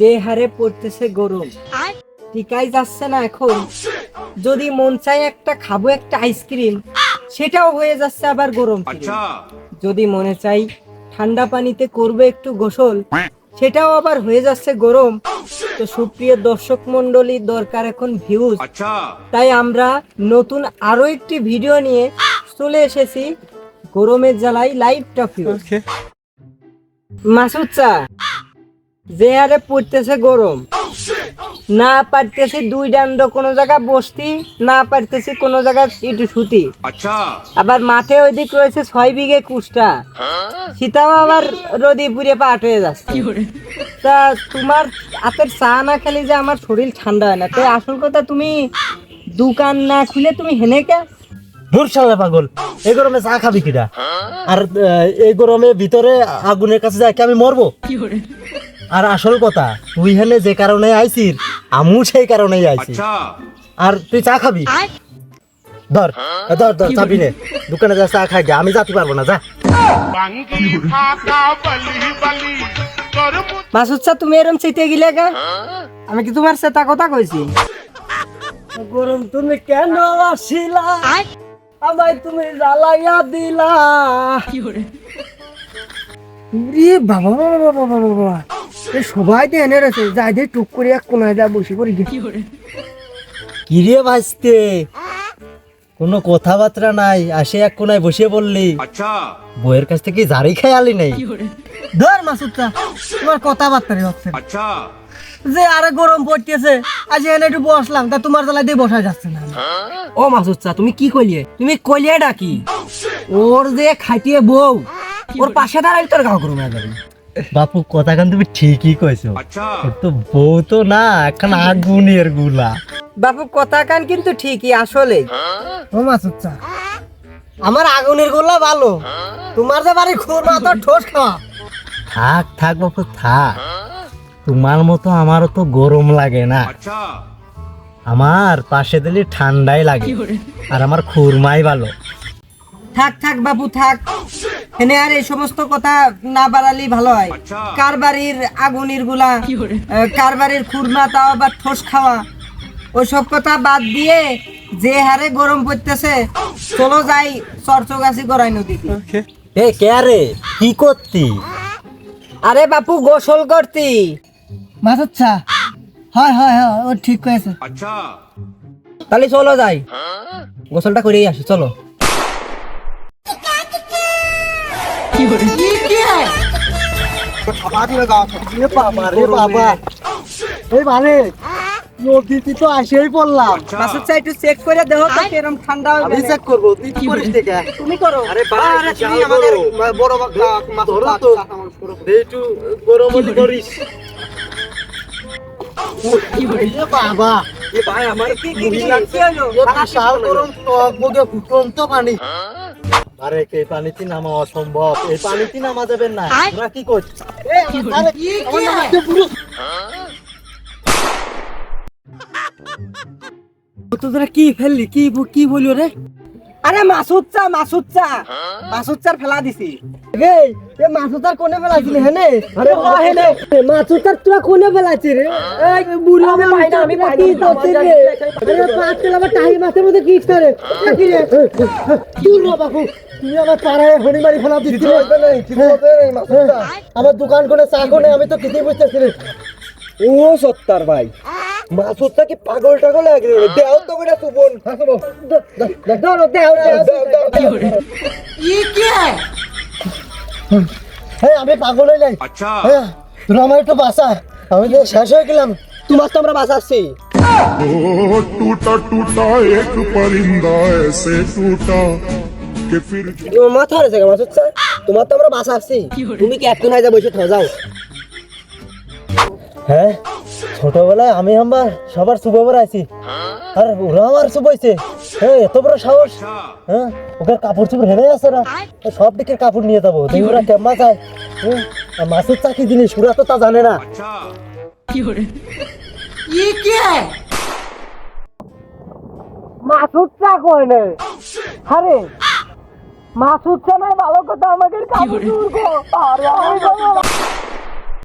যে হারে পড়তেছে গরম টিকাই যাচ্ছে না এখন। যদি মন চায় একটা খাব একটা আইসক্রিম সেটাও হয়ে যাচ্ছে আবার গরম যদি মনে চাই ঠান্ডা পানিতে করবে একটু গোসল সেটাও আবার হয়ে যাচ্ছে গরম। তো সুপ্রিয় দর্শক মন্ডলীর দরকার এখন ভিউজ তাই আমরা নতুন আরও একটি ভিডিও নিয়ে চলে এসেছি গরমের জ্বালাই লাইভ টপিক মাসুদ চা যে হারে পড়তেছে গরম না পারতেছি দুই ডান্ড কোনো জায়গা বসতি না পারতেছি কোনো জায়গা একটু সুতি। আবার মাঠে ওইদিক রয়েছে ছয় বিঘে কুষ্টা। সীতাও আবার রোদি পুড়ে পাট হয়ে যাচ্ছে। তা তোমার হাতের চা না খেলে যে আমার শরীর ঠান্ডা হয় না? তো আসল কথা তুমি দোকান না খুলে তুমি হেনে কে? দূর শালা পাগল এই গরমে চা খাবি কিনা আর এই গরমে ভিতরে আগুনের কাছে যাই কি আমি মরবো? আর আসল কথা তুই হেনে যে কারণে আইছিস আমু সেই কারণেই আইছি। আর তুই চা খাবি? ধর এ ধর ধর চাবি নে। দোকানে যা চা খাই গে আমি যাতে পারব না যা। মাসুদ চা তুমি এরম চিতে গিলে কে আমি কি তোমার সাথে কথা কইছি? গরম তুমি কেন আসিলা? আমায় তুমি জ্বালাইয়া দিলা। রে বাবা বাবা বাবা বাবা। সবাই তো এনে রয়েছে যাই দিয়ে টুক করে এক কোনায় যা বসে পড়ি গে। কিরে ভাসতে কোনো কথাবার্তা নাই আসে এক কোনায় বসে বললি বইয়ের কাছ থেকে জারি খাই আলি নাই? ধর মাসুদটা তোমার কথাবার্তা রে হচ্ছে না। যে আরে গরম পড়তেছে আজ এনে একটু বসলাম তা তোমার জ্বালা দিয়ে বসা যাচ্ছে না। ও মাসুদ চা তুমি কি কইলে? তুমি কইলে ডাকি? ওর যে খাইটিয়ে বউ ওর পাশে দাঁড়াই তোর গাও বাপু কথা কান তুমি ঠিকই কইছো। তো বউ তো না এখন আগুনেরগুলা। বাপু কথা কান কিন্তু ঠিকই আসলে ও মাসুদ আমার আগুনের গোলা ভালো। তোমার যে বাড়ি খুর মাথা ঠোস খাওয়া। থাক থাক বাপু থাক। তোমার মতো আমারও তো গরম লাগে না। আমার পাশে দিলে ঠান্ডাই লাগে। আর আমার খুরমাই ভালো। থাক থাক বাপু থাক। এনে আর এই সমস্ত কথা না বাড়ালেই ভালো হয়। কার বাড়ির আগুনেরগুলা কার বাড়ির খুরমা তাও আবার ঠোস খাওয়া। ওইসব কথা বাদ দিয়ে যে হারে গরম পড়তেছে চলো যাই চরচগাছি গড়াই নদীতে। এ কে রে কি করতি? আরে বাপু গোসল করতি। মাছ আচ্ছা হয় হয় হয় ও ঠিক কয়েছে তাহলে চলো যাই। গোসলটা করেই আসি চলো। নদীতে তো আসেই পড়লাম। মাসুদ চা একটু চেক করে দেখো তো কিরম ঠান্ডা আমি চেক করব তুই কি করিস থেকে তুমি করো। আরে বাবা, তুমি আমাদের বড় বাবা ধরো তো। একটু গরম করিস এ বাবা। এ ভাই আমার কি কি লাগছে? হলো? বিশাল গরম টক বগে ফুটন্ত পানি। আরে এই পানিতে নামা অসম্ভব। এই পানিতে নামা যাবেন না। তোরা কি করছ তোরা কি ফেললি? কি কি বলিও রে? আরে মাসুদ চা মাসুদ চা মাসুদ চার ফেলা দিছি। রে এ কোনে হেনে আরে ও কোনে রে? এই বুড়ো আমি পাইনা আমি পাইনা কি রে। আরে পাঁচ কিলো আমার টাহি মাছের মধ্যে কি করে কি রে? তুই রে বাবু তুমি আমার পাড়ায় হনি মারি ফেলা দিচ্ছি আমার দোকান করে চা করে আমি তো কিছুই বুঝতেছি না। ও সত্তার ভাই। মাসুদটা কি পাগল টাগল রে? দেও তো করে সুবন। দেও দেও আমি পাগল হয়ে যাই আচ্ছা। হ্যাঁ আমার একটু বাসা আমি তো শেষ হয়ে গেলাম। তোমার তো আমরা বাঁচাচ্ছি। টুটা টুটা এক পরিন্দা এসে টুটা। তো আমরা তুমি যাও। হ্যাঁ ছোটবেলায় আমি আমার সবার শুভ আছি আর ওরা আমার শুভ হ্যাঁ এত বড় সাহস? হ্যাঁ? ওকে কাপড় চোপড় হেরে আছে না? ও সব দিকের কাপড় নিয়ে যাব। ওরা কেমন হ্যাঁ মাছের তো তা জানে না। মাসুদ চা কয় না আরে মাসুদ চা নাই ভালো কথা আমাকে কাপড় চুর কো আরে আমি